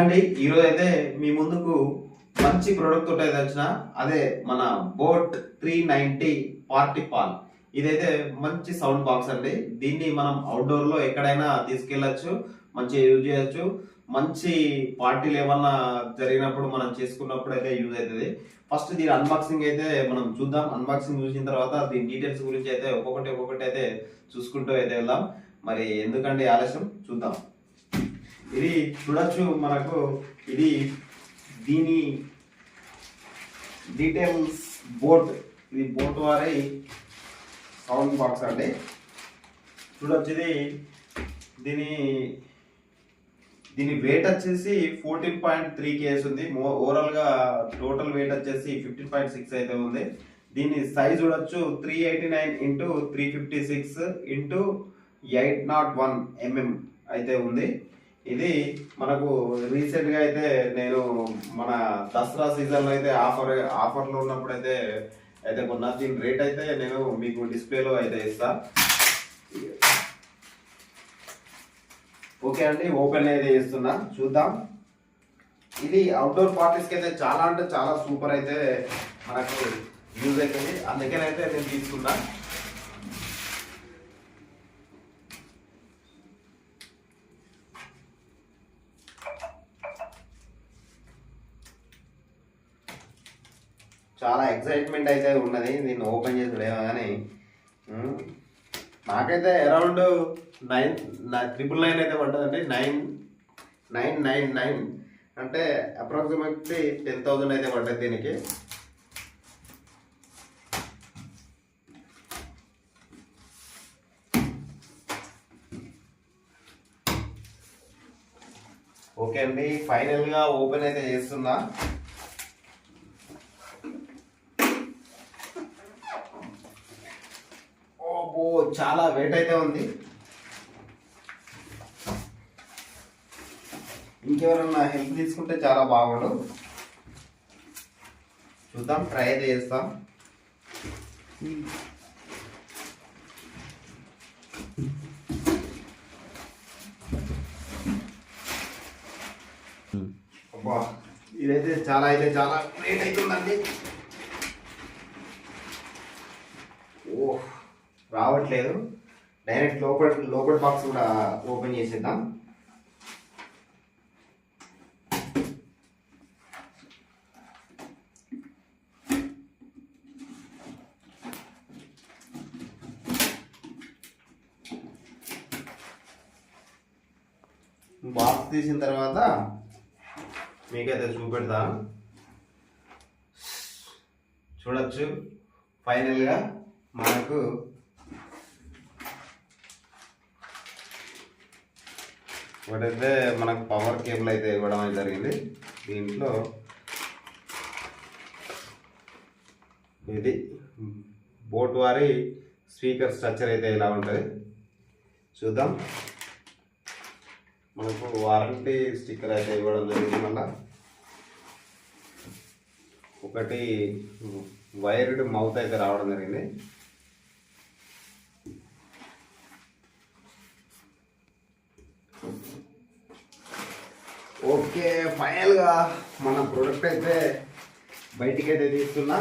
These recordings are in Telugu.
అండి ఈరోజు అయితే మీ ముందుకు మంచి ప్రోడక్ట్ తోటి అయితే వచ్చిన అదే మన boAt three ninety party pal. ఇదైతే మంచి సౌండ్ బాక్స్ అండి. దీన్ని మనం అవుట్డోర్లో ఎక్కడైనా తీసుకెళ్ళచ్చు మంచిగా యూజ్ చేయొచ్చు. మంచి పార్టీలు ఏమన్నా జరిగినప్పుడు మనం చేసుకున్నప్పుడు అయితే యూజ్ అవుతుంది. ఫస్ట్ దీని అన్బాక్సింగ్ అయితే మనం చూద్దాం. అన్బాక్సింగ్ చూసిన తర్వాత దీని డీటెయిల్స్ గురించి అయితే ఒక్కొక్కటి ఒక్కొక్కటి అయితే చూసుకుంటూ అయితే వెళ్దాం. మరి ఎందుకండి ఆలస్యం? చూద్దాం. ఇది చూడొచ్చు మనకు. ఇది దీని డీటెయిల్స్ బోట్. ఇది బోట్ వారి సౌండ్ బాక్స్ అండి. చూడొచ్చు ఇది. దీని దీని వెయిట్ వచ్చేసి ఫోర్టీన్ పాయింట్ త్రీ కేస్ ఉంది. ఓవరాల్గా టోటల్ వెయిట్ వచ్చేసి ఫిఫ్టీన్ పాయింట్ సిక్స్ అయితే ఉంది. దీని సైజ్ చూడొచ్చు. Three eighty nine into three fifty six into eight naught one mm అయితే ఉంది. ఇది మనకు రీసెంట్గా అయితే నేను మన దసరా సీజన్లో అయితే ఆఫర్ ఆఫర్లో ఉన్నప్పుడు అయితే అయితే కొన్నా. దీని రేట్ అయితే నేను మీకు డిస్ప్లేలో అయితే ఇస్తా. ఓకే అండి ఓపెన్ అయితే చేస్తున్నా. చూద్దాం. ఇది అవుట్డోర్ పార్టీస్కి అయితే చాలా అంటే చాలా సూపర్ అయితే మనకు యూజ్ అవుతుంది. అందుకనైతే నేను తీసుకున్నా. చాలా ఎక్సైట్మెంట్ అయితే ఉన్నది. దీన్ని ఓపెన్ చేసుడేమో కానీ నాకైతే అరౌండ్ నైన్ ట్రిపుల్ నైన్ అయితే పడ్డదండి నైన్ నైన్ నైన్ నైన్ అంటే అప్రాక్సిమేట్లీ టెన్ థౌజండ్ అయితే పడ్డది దీనికి. ఓకే అండి. ఫైనల్గా ఓపెన్ అయితే చేస్తున్నా. చాలా వెయిట్ అయితే ఉంది. ఇంకెవరన్నా హెల్ప్ తీసుకుంటే చాలా బాగుండు. చూద్దాం ట్రై చేస్తాం. అబ్బా ఇదైతే చాలా అయితే చాలా లేట్ అవుతుందండి రావట్లేదు. డైరెక్ట్ లోపల లోపల బాక్స్ కూడా ఓపెన్ చేసేద్దాం. బాక్స్ తీసిన తర్వాత మీకైతే చూపెడతా. చూడొచ్చు. ఫైనల్గా మనకు ఒకటైతే మనకు పవర్ కేబుల్ అయితే ఇవ్వడం అయితే జరిగింది. దీంట్లో ఇది బోట్ వారి స్పీకర్ స్ట్రక్చర్ అయితే ఇలా ఉంటుంది. చూద్దాం. మనకు వారంటీ స్టిక్కర్ అయితే ఇవ్వడం జరిగింది మళ్ళా. ఒకటి వైర్డ్ మౌత్ అయితే రావడం జరిగింది ఓకే ఫైనల్గా మన ప్రోడక్ట్ అయితే బయటికి అయితే తీస్తున్నా.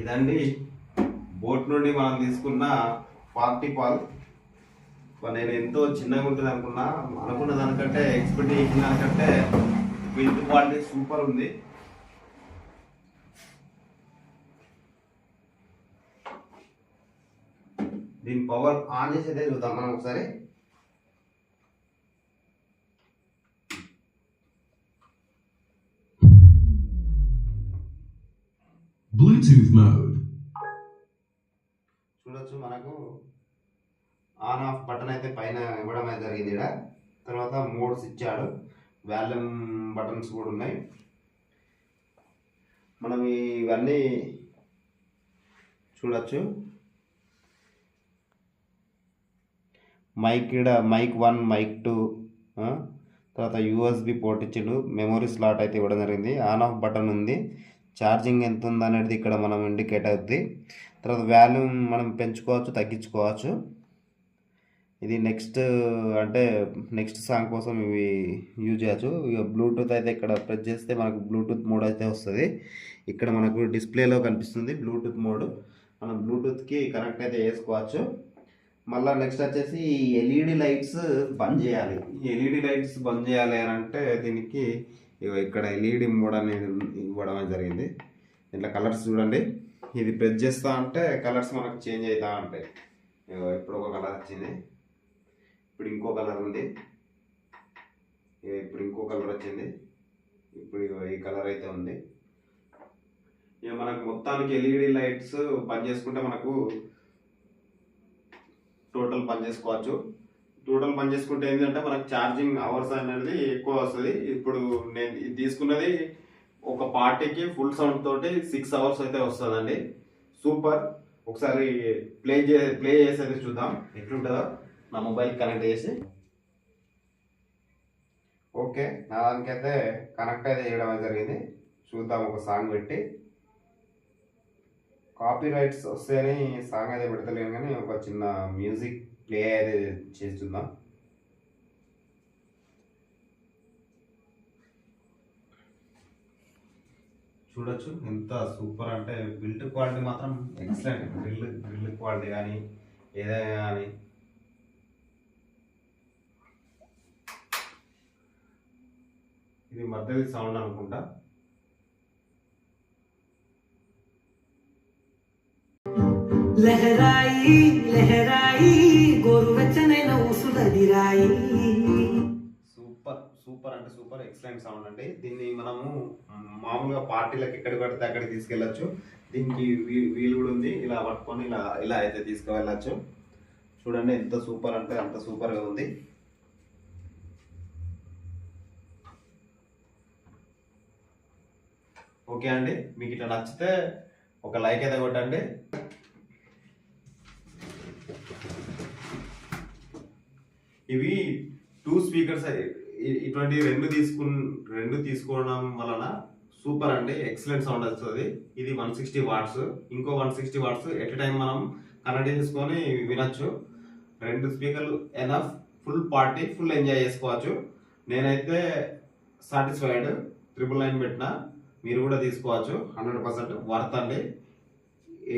ఇదండి బోట్ నుండి మనం తీసుకున్న పార్టీ పాల్. నేను ఎంతో చిన్నగా ఉంటుంది అనుకున్నా అనుకున్న దానికంటే ఎక్స్పెక్ట్ చేసిన దానికంటే బిల్డ్ క్వాలిటీ సూపర్ ఉంది. దీని పవర్ ఆన్ చేసి అయితే చూద్దాం మనం ఒకసారి. చూడొచ్చు మనకు. ఆన్ ఆఫ్ బటన్ అయితే పైన ఇవ్వడం అయితే జరిగింది ఇక్కడ తర్వాత మోడ్స్ ఇచ్చాడు. వాల్యూమ్ బటన్స్ కూడా ఉన్నాయి. మనం ఇవన్నీ చూడొచ్చు. మైక్ ఇక్కడ మైక్ వన్ మైక్ టూ తర్వాత యూఎస్బి పోర్ట్ ఇచ్చిండు. మెమొరీ స్లాట్ అయితే ఇవ్వడం జరిగింది. ఆన్ ఆఫ్ బటన్ ఉంది. ఛార్జింగ్ ఎంత ఉంది అనేది ఇక్కడ మనం ఇండికేట్ అవుద్ది. తర్వాత వాల్యూమ్ మనం పెంచుకోవచ్చు తగ్గించుకోవచ్చు. ఇది నెక్స్ట్ అంటే నెక్స్ట్ సాంగ్ కోసం ఇవి యూజ్ చేయొచ్చు. ఇక బ్లూటూత్ అయితే ఇక్కడ ప్రెస్ చేస్తే మనకు బ్లూటూత్ మోడ్ అయితే వస్తుంది. ఇక్కడ మనకు డిస్ప్లేలో కనిపిస్తుంది బ్లూటూత్ మోడ్. మనం బ్లూటూత్కి కనెక్ట్ అయితే చేసుకోవచ్చు. మళ్ళీ నెక్స్ట్ వచ్చేసి ఎల్ఈడి లైట్స్ బంద్ చేయాలి. ఎల్ఈడి లైట్స్ బంద్ చేయాలి అని అంటే దీనికి ఇగో ఇక్కడ ఎల్ఈడి మోడ్ అనేది ఇవ్వడం అనేది జరిగింది. ఇట్లా కలర్స్ చూడండి. ఇది ప్రెస్ చేస్తా అంటే కలర్స్ మనకు చేంజ్ అవుతా ఉంటాయి. ఇగో ఇప్పుడు ఒక కలర్ వచ్చింది. ఇప్పుడు ఇంకో కలర్ ఉంది. ఇప్పుడు ఇంకో కలర్ వచ్చింది. ఇప్పుడు ఈ కలర్ అయితే ఉంది. ఇక మనకు మొత్తానికి ఎల్ఈడి లైట్స్ పని చేసుకుంటే మనకు టోటల్ పని చేసుకోవచ్చు. టోటల్ పని చేసుకుంటే ఏంటంటే మనకు ఛార్జింగ్ అవర్స్ అనేది ఎక్కువ వస్తుంది. ఇప్పుడు నేను ఇది తీసుకున్నది ఒక పార్టీకి ఫుల్ సౌండ్ తోటి సిక్స్ అవర్స్ అయితే వస్తుందండి. సూపర్. ఒకసారి ప్లే చే ప్లే చేసి అయితే చూద్దాం. ఎట్లుంటుందో. నా మొబైల్ కనెక్ట్ చేసి. ఓకే నా దానికైతే కనెక్ట్ అయితే చేయడం అయితే జరిగింది. చూద్దాం ఒక సాంగ్ పెట్టి. కాపీ రైట్స్ వస్తాయని సాంగ్ అయితే పెడతలేను కానీ ఒక చిన్న మ్యూజిక్ ప్లే అయితే చేస్తుందాం చూడొచ్చు ఎంత సూపర్ అంటే బిల్డ్ క్వాలిటీ మాత్రం ఎక్సలెంట్. బిల్డ్ బిల్డ్ క్వాలిటీ కానీ ఏదైనా కానీ. ఇది మధ్యది సౌండ్ అనుకుంటా. లహరాయి లహరాయి గోరువెచ్చనైన ఉసుదదిరాయి సూపర్ సూపర్ అంటే సూపర్ ఎక్సలెంట్ సౌండ్ అండి. దీన్ని మనము మామూలుగా పార్టీలకు ఎక్కడికి పడితే అక్కడికి తీసుకెళ్ళచ్చు. దీనికి వీల్ కూడా ఉంది. ఇలా పట్టుకొని ఇలా ఇలా అయితే తీసుకువెళ్ళచ్చు. చూడండి ఎంత సూపర్ అంటే అంత సూపర్గా ఉంది. ఓకే అండి. మీకు ఇట్లా నచ్చితే ఒక లైక్ అయితే కొట్టండి. ఇవి టూ స్పీకర్స్ ఇటువంటి రెండు తీసుకు రెండు తీసుకోవడం వలన సూపర్ అండి. ఎక్సలెంట్ సౌండ్ వస్తుంది. ఇది వన్ సిక్స్టీ వాట్స్ ఇంకో one sixty watts at time మనం కనెక్ట్ చేసుకొని వినొచ్చు. రెండు స్పీకర్లు enough full party full enjoy చేసుకోవచ్చు. నేనైతే సాటిస్ఫైడ్ ట్రిపుల్ నైన్ పెట్టిన. మీరు కూడా తీసుకోవచ్చు. హండ్రెడ్ పర్సెంట్ వర్త్ అండి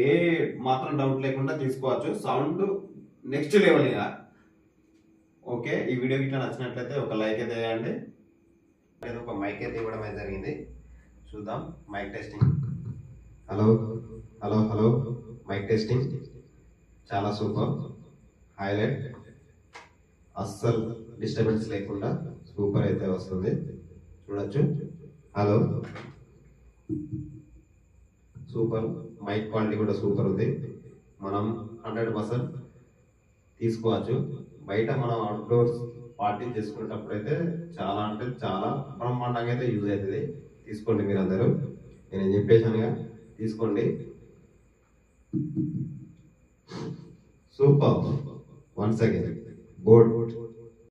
ఏ మాత్రం డౌట్ లేకుండా తీసుకోవచ్చు. సౌండ్ నెక్స్ట్ లెవెల్ ఇక. ఓకే ఈ వీడియో గిట్లా నచ్చినట్లయితే ఒక లైక్ అయితే వేయండి. లేదా ఒక మైక్ అయితే ఇవ్వడం అయితే జరిగింది. చూద్దాం mic testing. Hello hello hello. Mic testing. చాలా సూపర్. హైలైట్. అస్సలు డిస్టర్బెన్స్ లేకుండా సూపర్ అయితే వస్తుంది. చూడొచ్చు. హలో. సూపర్. మైక్ క్వాలిటీ కూడా సూపర్ ఉంది. మనం హండ్రెడ్ పర్సెంట్ తీసుకోవచ్చు. బయట మనం అవుట్డోర్స్ పార్టీ చేసుకునేటప్పుడు అయితే చాలా అంటే చాలా బ్రహ్మాండంగా అయితే యూజ్ అవుతుంది. తీసుకోండి మీరు అందరూ నేను చెప్పేసానుగా తీసుకోండి. సూపర్. Once again board.